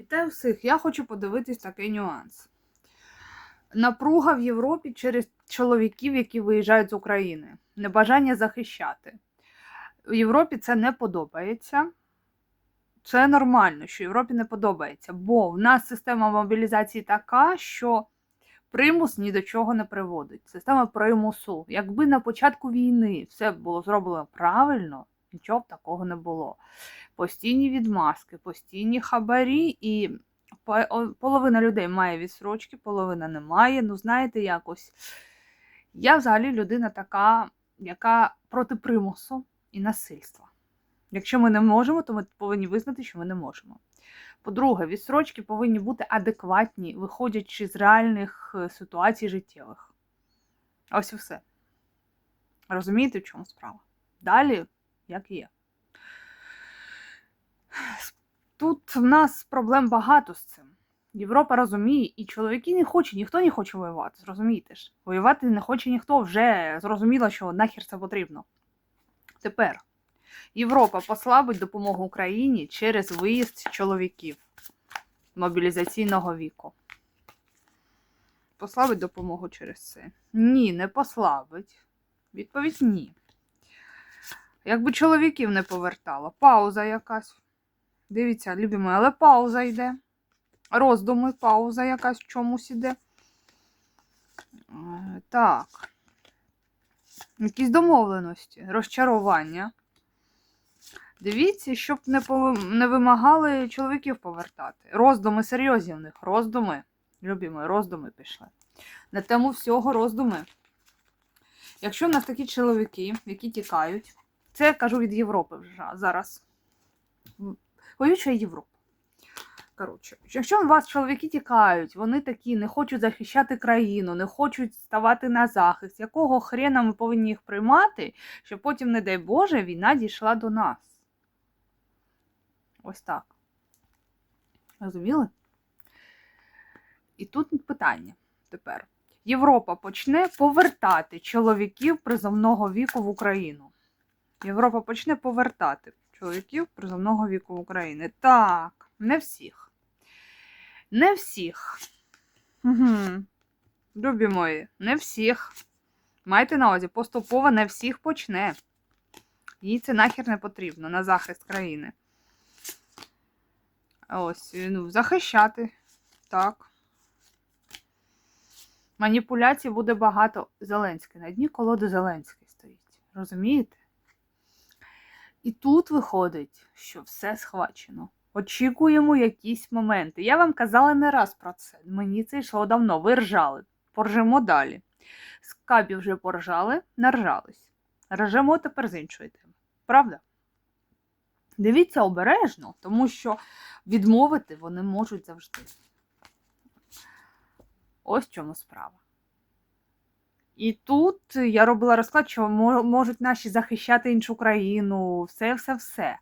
Вітаю всіх! Я хочу подивитись такий нюанс. Напруга в Європі через чоловіків, які виїжджають з України. Небажання захищати. В Європі це не подобається. Це нормально, що Європі не подобається, бо в нас система мобілізації така, що примус ні до чого не приводить. Система примусу. Якби на початку війни все було зроблено правильно, нічого такого не було. Постійні відмазки, постійні хабарі, і половина людей має відсрочки, половина не має. Ну, знаєте, якось. Я взагалі людина така, яка проти примусу і насильства. Якщо ми не можемо, то ми повинні визнати, що ми не можемо. По-друге, відсрочки повинні бути адекватні, виходячи з реальних е, ситуацій життєвих. Ось і все. Розумієте, в чому справа? Далі, як є. Тут в нас проблем багато з цим. Європа розуміє, і чоловіки не хочуть, ніхто не хоче воювати, зрозумієте ж. Воювати не хоче ніхто, вже зрозуміло, що нахер це потрібно. Тепер Європа послабить допомогу Україні через виїзд чоловіків мобілізаційного віку. Послабить допомогу через це? Ні, не послабить. Відповідь ні. Якби чоловіків не повертало, пауза якась. Дивіться, любимо, але пауза йде. Роздуми, пауза якась в чомусь іде. Е, Так. Якісь домовленості, розчарування. Дивіться, щоб не, пов- не вимагали чоловіків повертати. Роздуми серйозні в них. Роздуми. Любимо, роздуми пішли. На тему всього роздуми. Якщо в нас такі чоловіки, які тікають, це я кажу від Європи вже зараз. Воюча Європа. Коротше, якщо у вас чоловіки тікають, вони такі не хочуть захищати країну, не хочуть ставати на захист, якого хрена ми повинні їх приймати, щоб потім, не дай Боже, війна дійшла до нас. Ось так. Розуміли? І тут питання тепер. Європа почне повертати чоловіків призовного віку в Україну. Європа почне повертати чоловіків призовного віку в Україні. Так, не всіх. Не всіх. Угу. Любі мої, не всіх. Майте на увазі, поступово не всіх почне. Їй це нахер не потрібно на захист країни. Ось, ну, захищати. Так. Маніпуляцій буде багато. Зеленський. На дні колоди Зеленський стоїть. Розумієте? І тут виходить, що все схвачено. Очікуємо якісь моменти. Я вам казала не раз про це. Мені це йшло давно. Ви ржали. Поржемо далі. Скабі вже поржали, наржались. Ржемо тепер з іншої теми. Правда? Дивіться обережно, тому що відмовити вони можуть завжди. Ось чому справа. І тут я робила розклад, що можуть наші захищати іншу країну, все, все, все.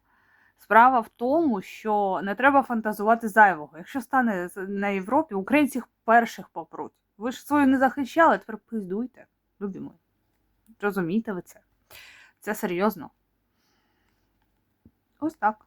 Справа в тому, що не треба фантазувати зайвого. Якщо стане на Європі, українці перших попруть. Ви ж свою не захищали, тепер пиздуйте, любі мої. Розумієте ви це? Це серйозно. Ось так.